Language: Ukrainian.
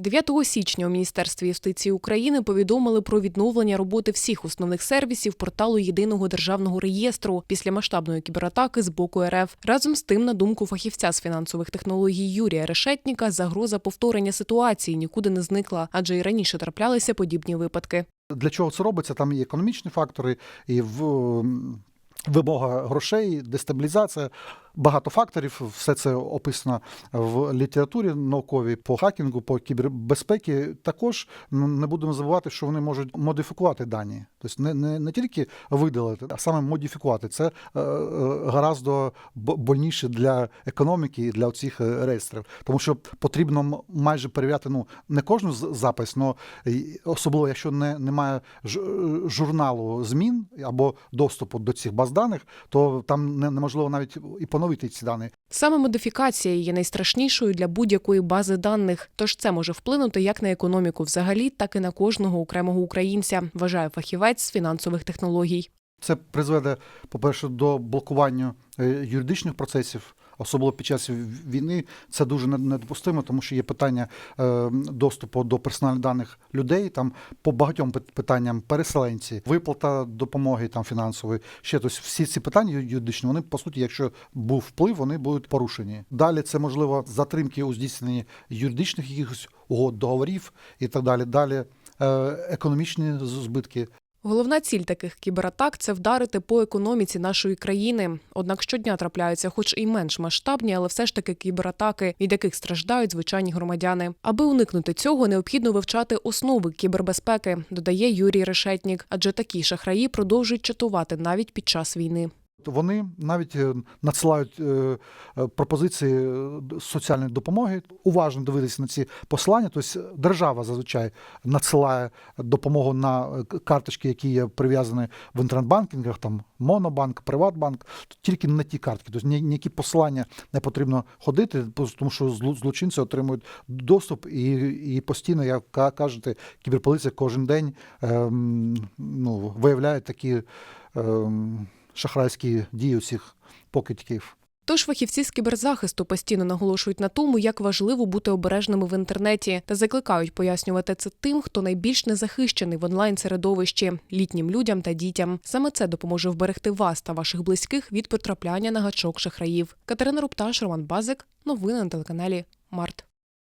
9 січня у Міністерстві юстиції України повідомили про відновлення роботи всіх основних сервісів порталу єдиного державного реєстру після масштабної кібератаки з боку РФ. Разом з тим, на думку фахівця з фінансових технологій Юрія Решетніка, загроза повторення ситуації нікуди не зникла, адже і раніше траплялися подібні випадки. Для чого це робиться? Там і економічні фактори, і в. Вимога грошей, дестабілізація, багато факторів. Все це описано в літературі науковій по хакінгу, по кібербезпекі. Також ну, не будемо забувати, що вони можуть модифікувати дані. Тобто не, не, не тільки видалити, а саме модифікувати. Це е, е, гораздо больніше для економіки і для цих реєстрів. Тому що потрібно майже перевіряти ну, не кожну запис, але особливо, якщо не, немає е, журналу змін або доступу до цих баз даних, то там не- неможливо навіть і поновити ці дані. Саме модифікація є найстрашнішою для будь-якої бази даних, тож це може вплинути як на економіку взагалі, так і на кожного окремого українця, вважає фахівець з фінансових технологій. Це призведе, по-перше, до блокування е, юридичних процесів, особливо під час війни. Це дуже недопустимо, тому що є питання е, доступу до персональних даних людей. Там по багатьом питанням переселенці, виплата допомоги там фінансової. Ще тобто всі ці питання юридичні, вони по суті, якщо був вплив, вони будуть порушені. Далі це можливо затримки у здійсненні юридичних якихось угод, договорів і так далі. Далі е, економічні збитки. Головна ціль таких кібератак це вдарити по економіці нашої країни. Однак щодня трапляються, хоч і менш масштабні, але все ж таки кібератаки, від яких страждають звичайні громадяни. Аби уникнути цього, необхідно вивчати основи кібербезпеки, додає Юрій Решетнік. Адже такі шахраї продовжують чатувати навіть під час війни. Вони навіть е, надсилають е, е, пропозиції соціальної допомоги. Уважно дивитися на ці послання. Тобто держава зазвичай надсилає допомогу на карточки, які є прив'язані в інтернет-банкінгах, там Монобанк, Приватбанк, тільки на ті картки. Тобто ніякі послання не потрібно ходити, тому що злочинці отримують доступ і, і постійно, як кажете, кіберполіція кожен день ем, ну, виявляє такі. Ем, шахрайські дії усіх покидьків. Тож фахівці з кіберзахисту постійно наголошують на тому, як важливо бути обережними в інтернеті та закликають пояснювати це тим, хто найбільш незахищений в онлайн середовищі літнім людям та дітям. Саме це допоможе вберегти вас та ваших близьких від потрапляння на гачок шахраїв. Катерина Рупташ, Роман Базик. Новини на телеканалі Март.